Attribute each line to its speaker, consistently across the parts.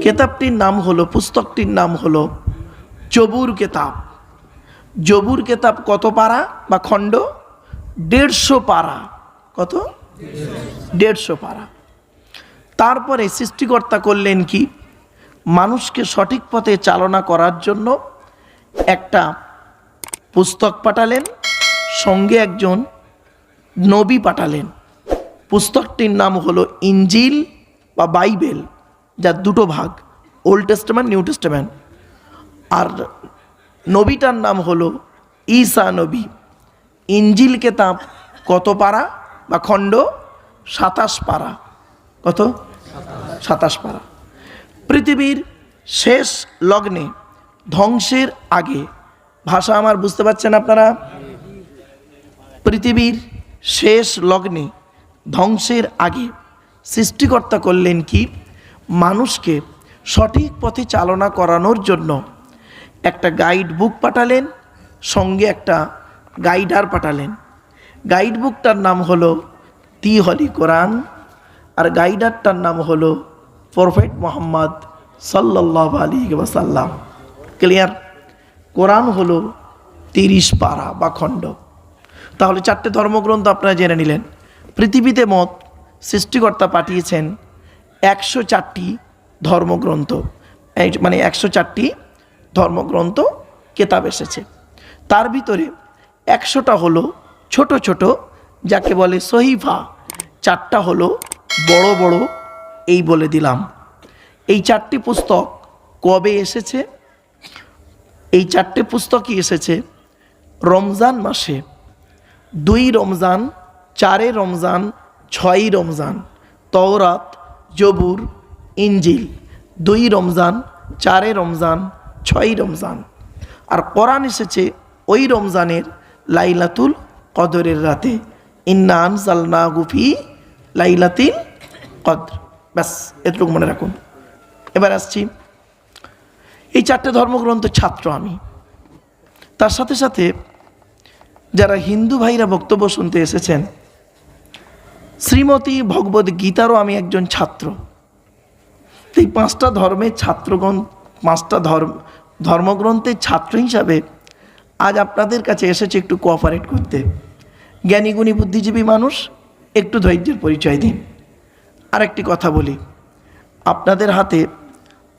Speaker 1: কেতাবটির নাম হলো, পুস্তকটির নাম হলো জবুর কেতাব। জবুর কেতাব কত পারা বা খণ্ড? দেড়শো পারা। কত? দেড়শো পারা। তারপরে সৃষ্টিকর্তা করলেন কি? মানুষকে সঠিক পথে চালনা করার জন্য একটা পুস্তক পাঠালেন, সঙ্গে একজন নবী পাঠালেন। পুস্তকটির নাম হলো ইঞ্জিল বা বাইবেল, যার দুটো ভাগ, ওল্ড টেস্টমেন্ট, নিউ টেস্টমেন্ট। আর নবীটার নাম হলো ঈসা নবী। ইঞ্জিল কেতাব কত পারা বা খণ্ড? সাতাশ পারা। কত? সাতাশ পারা। পৃথিবীর শেষ লগ্নে ধ্বংসের আগে, ভাষা আমার বুঝতে পারছেন আপনারা? পৃথিবীর শেষ লগ্নে ধ্বংসের আগে সৃষ্টিকর্তা করলেন কি? মানুষকে সঠিক পথে চালনা করানোর জন্য একটা গাইড বুক পাঠালেন, সঙ্গে একটা গাইডার পাঠালেন। গাইড বুকটার নাম হলো তি হলি কোরআন, আর গাইডারটার নাম হলো প্রফেট মোহাম্মদ সাল্লাহ আলী ওয়াসাল্লাম। ক্লিয়ার? কোরআন হলো তিরিশ পারা বা খণ্ড। তাহলে চারটে ধর্মগ্রন্থ আপনারা জেনে নিলেন। পৃথিবীতে মত সৃষ্টিকর্তা পাঠিয়েছেন একশো চারটি ধর্মগ্রন্থ। মানে একশো চারটি ধর্মগ্রন্থ কেতাব এসেছে। তার ভিতরে একশোটা হলো ছোট ছোট, যাকে বলে সহিফা। চারটা হলো বড় বড়, এই বলে দিলাম। এই চারটি পুস্তক কবে এসেছে? এই চারটে পুস্তকই এসেছে রমজান মাসে। দুই রমজান চারে রমজান, ছয়ই রমজান, তওরাত জবুর ইঞ্জিল দুই রমজান, চারে রমজান, ছয়ই রমজান। আর কোরআন এসেছে ওই রমজানের লাইলাতুল কদরের রাতে। ইন্না আনজালনা গুফি লাইলাতিল কদর। ব্যাস, এতটুকু মনে রাখুন। এবার আসছি। এই চারটে ধর্মগ্রন্থের ছাত্র আমি। তার সাথে সাথে যারা হিন্দু ভাইরা বক্তব্য শুনতে এসেছেন শ্রীমতী ভগবত গীতারও আমি একজন ছাত্র। এই পাঁচটা ধর্মের ছাত্রগণ, পাঁচটা ধর্ম, ধর্মগ্রন্থের ছাত্র হিসাবে আজ আপনাদের কাছে এসেছে একটু কোঅপারেট করতে। জ্ঞানীগুণী বুদ্ধিজীবী মানুষ, একটু ধৈর্যের পরিচয় দিন। আরেকটি কথা বলি, আপনাদের হাতে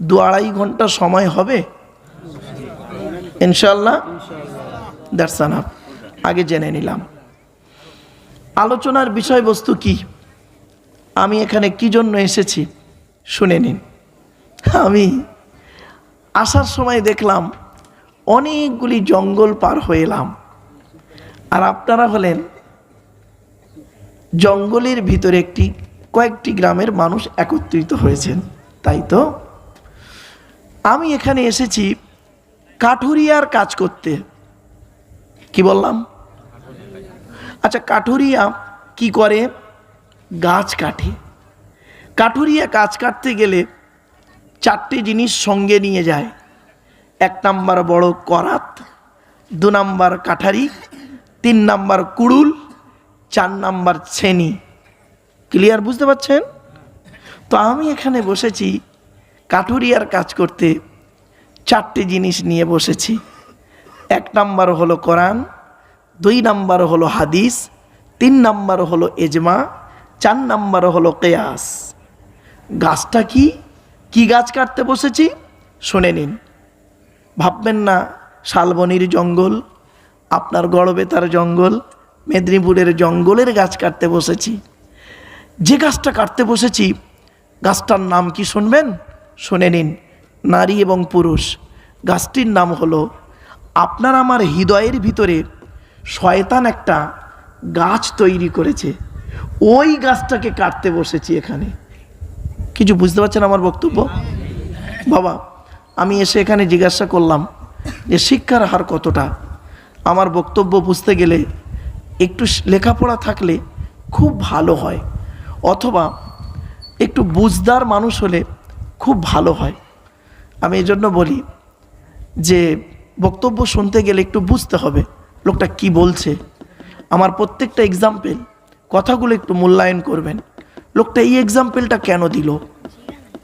Speaker 1: দু আড়াই ঘণ্টা সময় হবে? ইনশাল্লাহ দ্যাটস আপ আগে জেনে নিলাম। আলোচনার বিষয়বস্তু কি? আমি এখানে কি জন্য এসেছি? শুনে নিন। আমি আসার সময় দেখলাম অনেকগুলি জঙ্গল পার হয়ে এলাম। আর আপনারা হলেন জঙ্গলের ভিতরে একটি, কয়েকটি গ্রামের মানুষ একত্রিত হয়েছেন, তাই তো? আমি এখানে এসেছি কাঠুরিয়ার কাজ করতে। কি বললাম? আচ্ছা কাঠুরিয়া কি করে? গাছ কাটে কাঠুরিয়া গাছ কাটতে গেলে চারটে জিনিস সঙ্গে নিয়ে যায়। এক নাম্বার বড় করাত, দু নাম্বার কাঠারি, তিন নাম্বার কুড়ুল, চার নাম্বার ছেনি। ক্লিয়ার বুঝতে পারছেন? তো আমি এখানে বসেছি, কাঠুরিয়ার কাজ করতে চারটে জিনিস নিয়ে বসেছি। এক নাম্বার হলো কোরআন দুই নাম্বার হলো হাদিস, তিন নাম্বার হলো এজমা চার নাম্বার হলো কেয়াস। গাছটা কি? কি গাছ কাটতে বসেছি? শুনে নিন। ভাববেন না, শালবনির জঙ্গল, আপনার গড়বেতার জঙ্গল, মেদিনীপুরের জঙ্গলের গাছ কাটতে বসেছি। যে গাছটা কাটতে বসেছি, গাছটার নাম কি শুনবেন? শুনে নিন। নারী এবং পুরুষ। গাছটির নাম হলো, আপনার আমার হৃদয়ের ভিতরে শয়তান একটা গাছ তৈরি করেছে। ওই গাছটাকে কাটতে বসেছি এখানে। কিছু বুঝতে পারছেন আমার বক্তব্য? বাবা, আমি এসে এখানে জিজ্ঞাসা করলাম যে শিক্ষার হার কতটা? আমার বক্তব্য বুঝতে গেলে একটু লেখাপড়া থাকলে খুব ভালো হয়, অথবা একটু বুঝদার মানুষ হলে খুব ভালো হয়। আমি এই জন্য বলি যে বক্তব্য শুনতে গেলে একটু বুঝতে হবে। লোকটা কি বলছে? আমার প্রত্যেকটা এক্সাম্পেল কথাগুলো একটু মূল্যায়ন করবেন। লোকটা এই এক্সাম্পেলটা কেন দিল?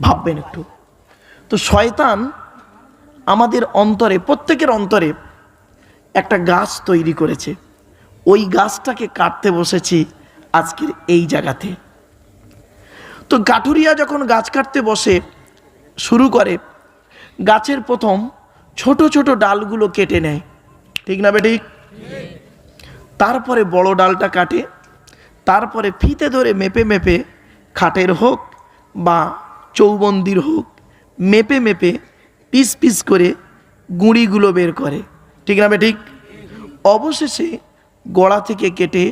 Speaker 1: ভাববেন একটু। তো শয়তান আমাদের অন্তরে, প্রত্যেকের অন্তরে একটা গাছ তৈরি করেছে। ওই গাছটাকে কাটতে বসেছি আজকের এই জায়গাতে। তো গাঠুরিয়া যখন গাছ কাটতে বসে, শুরু করে, গাছের প্রথম ছোট ছোট ডালগুলো কেটে নেয়। ঠিক না বেঠিক? তারপরে বড় ডালটা কাটে, তারপরে ফিতে ধরে মেপে মেপে খাটের হোক বা চৌবন্দির হোক, মেপে মেপে পিস পিস করে গুঁড়িগুলো বের করে। ঠিক না ঠিক? অবশেষে গড়া থেকে কেটে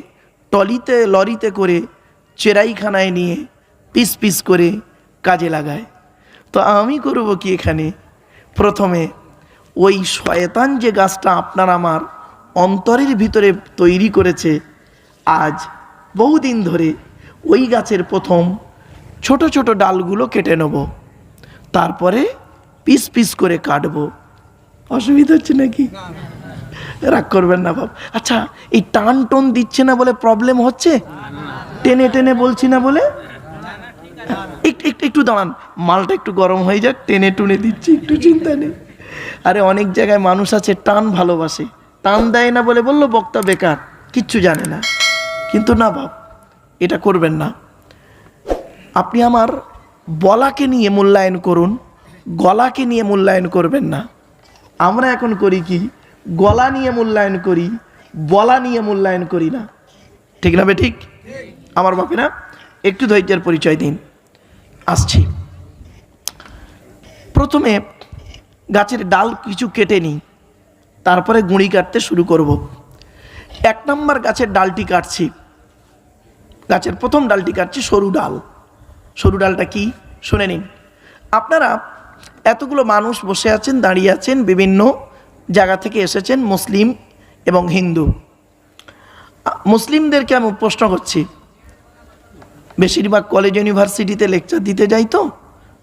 Speaker 1: টলিতে, লরিতে করে চেরাইখানায় নিয়ে পিস পিস করে কাজে লাগায়। তো আমি করব কি এখানে? প্রথমে ওই শয়তান যে গাছটা আপনার আমার অন্তরের ভিতরে তৈরি করেছে আজ বহুদিন ধরে ওই গাছের প্রথম ছোট ছোট ডালগুলো কেটে নেব। তারপরে পিস পিস করে কাটবো। অসুবিধা হচ্ছে নাকি? রাগ করবেন না বাপ। আচ্ছা এই টান টোন দিচ্ছে না বলে প্রবলেম হচ্ছে? টেনে টেনে বলছি না বলে? একটু একটু একটু দাঁড়ান। মালটা একটু গরম হয়ে যাক টেনে টুনে দিচ্ছি একটু চিন্তা নেই। আরে অনেক জায়গায় মানুষ আছে টান ভালোবাসে। টান দেয় না বলে বলল, বক্তা বেকার, কিচ্ছু জানে না। কিন্তু না বাপ, এটা করবেন না। আপনি আমার বলাকে নিয়ে মূল্যায়ন করুন, গলাকে নিয়ে মূল্যায়ন করবেন না। আমরা এখন করি কি, গলা নিয়ে মূল্যায়ন করি, বলা নিয়ে মূল্যায়ন করি না। ঠিক না ঠিক? আমার বাপেরা, একটু ধৈর্যের পরিচয় দিন। আসছি। প্রথমে গাছের ডাল কিছু কেটে নিই। তারপরে গুঁড়ি কাটতে শুরু করব। এক নম্বর গাছের ডালটি কাটছি। গাছের প্রথম ডালটি কাটছি সরু ডাল। সরু ডালটা কি? শুনে নিন। আপনারা এতগুলো মানুষ বসে আছেন, দাঁড়িয়ে আছেন, বিভিন্ন জায়গা থেকে এসেছেন, মুসলিম এবং হিন্দু। মুসলিমদেরকে আমি প্রশ্ন করছি। বেশিরভাগ কলেজ ইউনিভার্সিটিতে লেকচার দিতে যাই তো?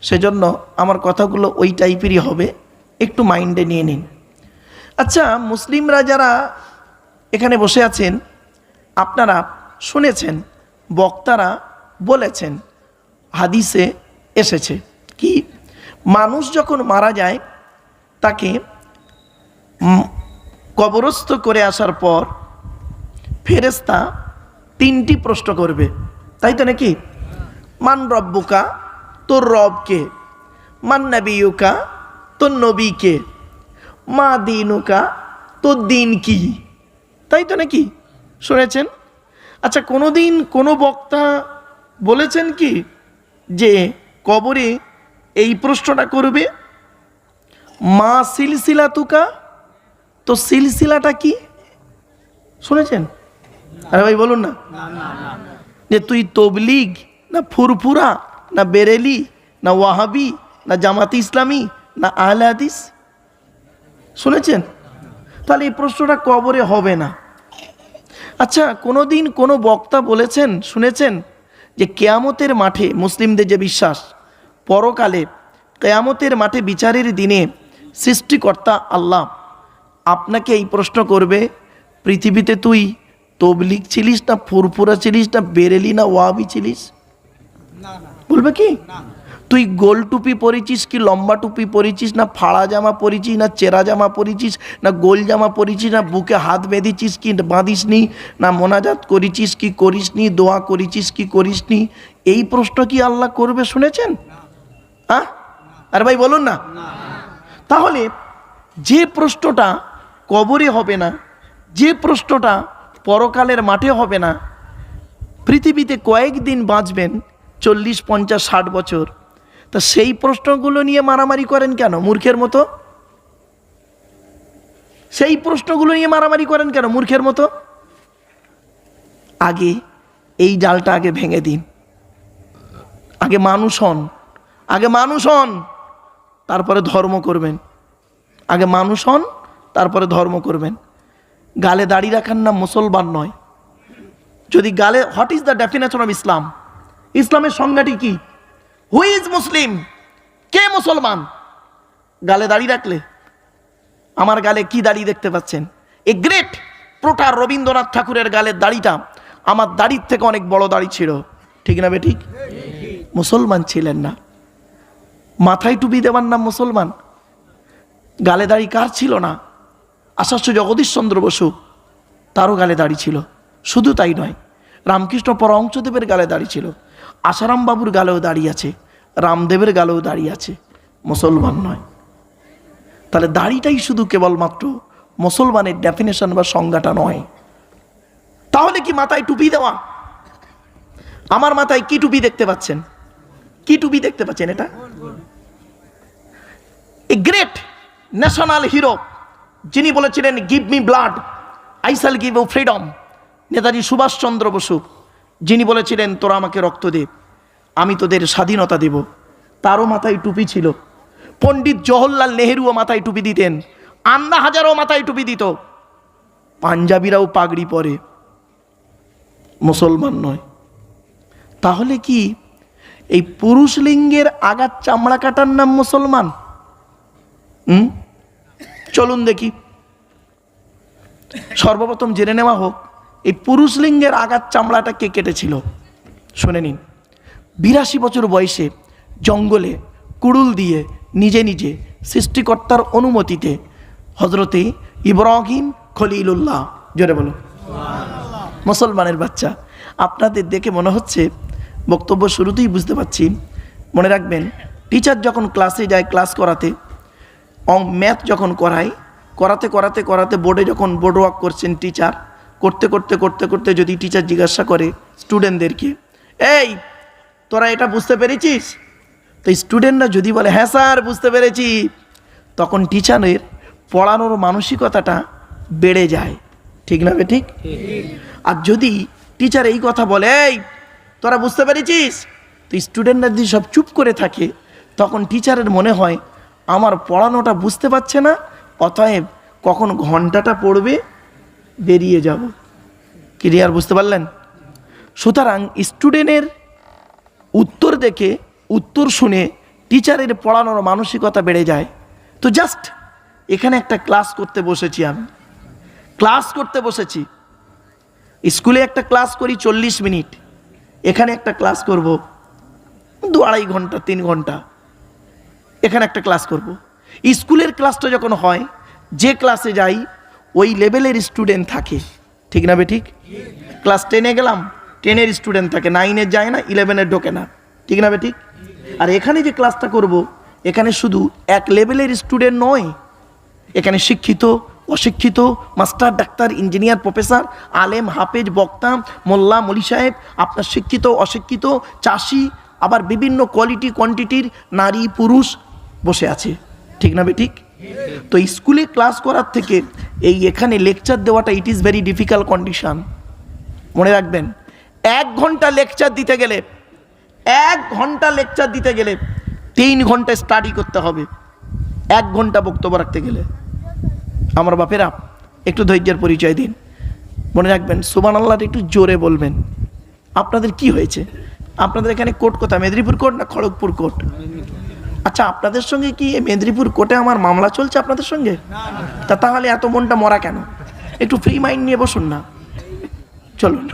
Speaker 1: সেজন্য আমার কথাগুলো ওই টাইপেরই হবে। একটু মাইন্ডে নিয়ে নিন। আচ্ছা মুসলিমরা যারা এখানে বসে আছেন, আপনারা শুনেছেন, বক্তারা বলেছেন, হাদিসে এসেছে কি, মানুষ যখন মারা যায়, তাকে কবরস্থ করে আসার পর ফেরেস্তা তিনটি প্রশ্ন করবে। তাই তো নাকি? মান রব্বুকা, তোর রবকে। মান নবীকা তোর নবীকে। মা দিনুকা তোর দিন কি? তাই তো নাকি? শুনেছেন? আচ্ছা কোনো দিন কোনো বক্তা বলেছেন কি যে কবরে এই প্রশ্নটা করবে? মা সিলসিলা তুকা তো সিলসিলাটা কি? শুনেছেন? আরে ভাই বলুন না। যে তুই তবলিগ না ফুরফুরা না বেরেলি না ওয়াহাবি না জামাতি ইসলামী না আহলে হাদিস? শুনেছেন? তাহলে এই প্রশ্নটা কবরে হবে না। আচ্ছা কোনো দিন কোনো বক্তা বলেছেন শুনেছেন যে কেয়ামতের মাঠে মুসলিমদের যে বিশ্বাস পরকালে কেয়ামতের মাঠে বিচারের দিনে সৃষ্টিকর্তা আল্লাহ আপনাকে এই প্রশ্ন করবে পৃথিবীতে তুই তবলিক ছিলিস না ফুরফুরা ছিলিস না বেরেলি না ওয়াবি ছিলিস? বলবে কি? তুই গোল টুপি পরেছিস কি লম্বা টুপি পরেছিস, না ফাড়া জামা পরেছিস, না চেরা জামা পরেছিস, না গোল জামা পরেছিস, না বুকে হাত বেঁধেছিস কি বাঁধিস নি না মোনাজাত করেছিস কি করিস নি দোয়া করেছিস কি করিস নি এই প্রশ্ন কি আল্লাহ করবে শুনেছেন? হ্যাঁ আর ভাই বলুন না। তাহলে যে প্রশ্নটা কবরে হবে না, যে প্রশ্নটা পরকালের মাঠে হবে না, পৃথিবীতে কয়েকদিন বাঁচবেন চল্লিশ, পঞ্চাশ, ষাট বছর। তা সেই প্রশ্নগুলো নিয়ে মারামারি করেন কেন? মূর্খের মতো? সেই প্রশ্নগুলো নিয়ে মারামারি করেন কেন? মূর্খের মতো? আগে এই জালটা আগে ভেঙে দিন। আগে মানুষ হন। আগে মানুষ হন, তারপরে ধর্ম করবেন। আগে মানুষ হন, তারপরে ধর্ম করবেন। গালে দাড়ি রাখার নাম মুসলমান নয়। যদি গালে what is the definition of Islam ইসলামের সংজ্ঞাটি কি? হু ইজ মুসলিম কে মুসলমান? গালে দাড়ি রাখলে? আমার গালে কি দাড়ি দেখতে পাচ্ছেন? এ গ্রেট প্রোটার রবীন্দ্রনাথ ঠাকুরের গালের দাড়িটা আমার দাড়ির থেকে অনেক বড় দাড়ি ছিল। ঠিক না বে ঠিক? মুসলমান ছিলেন না। মাথায় টুপি দেওয়ার নাম মুসলমান। গালে দাড়ি কার ছিল না? আশাস্য জগদীশ চন্দ্র বসু, তারও গালে দাড়ি ছিল। শুধু তাই নয়, রামকৃষ্ণ পরমংশদেবের গালে দাড়ি ছিল। আশারাম বাবুর গালেও দাঁড়িয়ে আছে, রামদেবের গালেও দাঁড়িয়ে আছে, মুসলমান নয়। তাহলে দাড়িটাই শুধু কেবলমাত্র মুসলমানের ডেফিনেশন বা সংজ্ঞাটা নয়। তাহলে কি মাথায় টুপি দেওয়া? আমার মাথায় কি টুপি দেখতে পাচ্ছেন? কি টুপি দেখতে পাচ্ছেন এটা? এ গ্রেট ন্যাশনাল হিরো যিনি বলেছিলেন give me blood I shall give you freedom Netaji Subhas Chandra Bose. যিনি বলেছিলেন, তোরা আমাকে রক্ত দে, আমি তোদের স্বাধীনতা দেব। তারও মাথায় টুপি ছিল। পণ্ডিত জওহরলাল নেহেরুও মাথায় টুপি দিতেন। আন্না হাজারও মাথায় টুপি দিত। পাঞ্জাবিরাও পাগড়ি পরে। মুসলমান নয়। তাহলে কি এই পুরুষ লিঙ্গের আগার চামড়া কাটার নাম মুসলমান? হুম? চলুন দেখি। সর্বপ্রথম জেনে নেওয়া হোক এই পুরুষ লিঙ্গের আঘাত চামড়াটা কে কেটেছিল? শুনে নিন। বিরাশি বছর বয়সে জঙ্গলে কুড়ুল দিয়ে নিজে নিজে সৃষ্টিকর্তার অনুমতিতে হজরতে ইব্রাহিম খলিলুল্লাহ, জোরে বলো মুসলমানের বাচ্চা। আপনাদের দেখে মনে হচ্ছে, বক্তব্য শুরুতেই বুঝতে পারছি। মনে রাখবেন টিচার যখন ক্লাসে যায় ক্লাস করাতে ম্যাথ যখন করায়, করাতে করাতে করাতে বোর্ডে যখন বোর্ড ওয়ার্ক করছেন টিচার করতে করতে করতে করতে যদি টিচার জিজ্ঞাসা করে স্টুডেন্টদেরকে এই, তোরা এটা বুঝতে পেরেছিস? তো স্টুডেন্টরা যদি বলে হ্যাঁ স্যার, বুঝতে পেরেছি, তখন টিচারের পড়ানোর মানসিকতাটা বেড়ে যায়। ঠিক না ঠিক? আর যদি টিচার এই কথা বলে, এই, তোরা বুঝতে পেরেছিস? তো স্টুডেন্টরা যদি সব চুপ করে থাকে, তখন টিচারের মনে হয়, আমার পড়ানোটা বুঝতে পারছে না, অতএব কখন ঘন্টাটা পড়বে বেরিয়ে যাব। ক্লিয়ার বুঝতে পারলেন? সুতরাং স্টুডেন্টের উত্তর দেখে, উত্তর শুনে টিচারের পড়ানোর মানসিকতা বেড়ে যায়। তো জাস্ট এখানে একটা ক্লাস করতে বসেছি আমি। ক্লাস করতে বসেছি। স্কুলে একটা ক্লাস করি চল্লিশ মিনিট। এখানে একটা ক্লাস করব দু আড়াই ঘণ্টা, তিন ঘণ্টা। এখানে একটা ক্লাস করব। স্কুলের ক্লাসটা যখন হয়, যে ক্লাসে যাই ওই লেভেলের স্টুডেন্ট থাকে। ঠিক না বে ঠিক? ক্লাস টেনে গেলাম টেনের স্টুডেন্ট থাকে নাইনে যায় না ইলেভেনের ঢোকে না। ঠিক না বে ঠিক? আর এখানে যে ক্লাসটা করব, এখানে শুধু এক লেভেলের স্টুডেন্ট নয়, এখানে শিক্ষিত, অশিক্ষিত মাস্টার ডাক্তার ইঞ্জিনিয়ার প্রফেসর আলেম, হাফেজ, বক্তা, মোল্লা, মলি সাহেব, আপনার শিক্ষিত, অশিক্ষিত, চাষি, আবার বিভিন্ন কোয়ালিটি কোয়ান্টিটির নারী, পুরুষ বসে আছে। ঠিক না বে ঠিক? তো স্কুলে ক্লাস করার থেকে এই এখানে লেকচার দেওয়াটা it is very difficult condition মনে রাখবেন, এক ঘণ্টা লেকচার দিতে গেলে, এক ঘণ্টা লেকচার দিতে গেলে তিন ঘণ্টা স্টাডি করতে হবে। এক ঘণ্টা বক্তব্য রাখতে গেলে। আমার বাপেরা, একটু ধৈর্যের পরিচয় দিন। মনে রাখবেন সুবান আল্লাহর একটু জোরে বলবেন, আপনাদের কি হয়েছে? আপনাদের এখানে কোর্ট কোথায়? মেদিনীপুর কোর্ট না খড়গপুর কোর্ট? আচ্ছা আপনাদের সঙ্গে কি এই মেদিনীপুর কোর্টে আমার মামলা চলছে আপনাদের সঙ্গে? তা তাহলে এত মনটা মরা কেন? একটু ফ্রি মাইন্ড নিয়ে বসুন না। চলুন।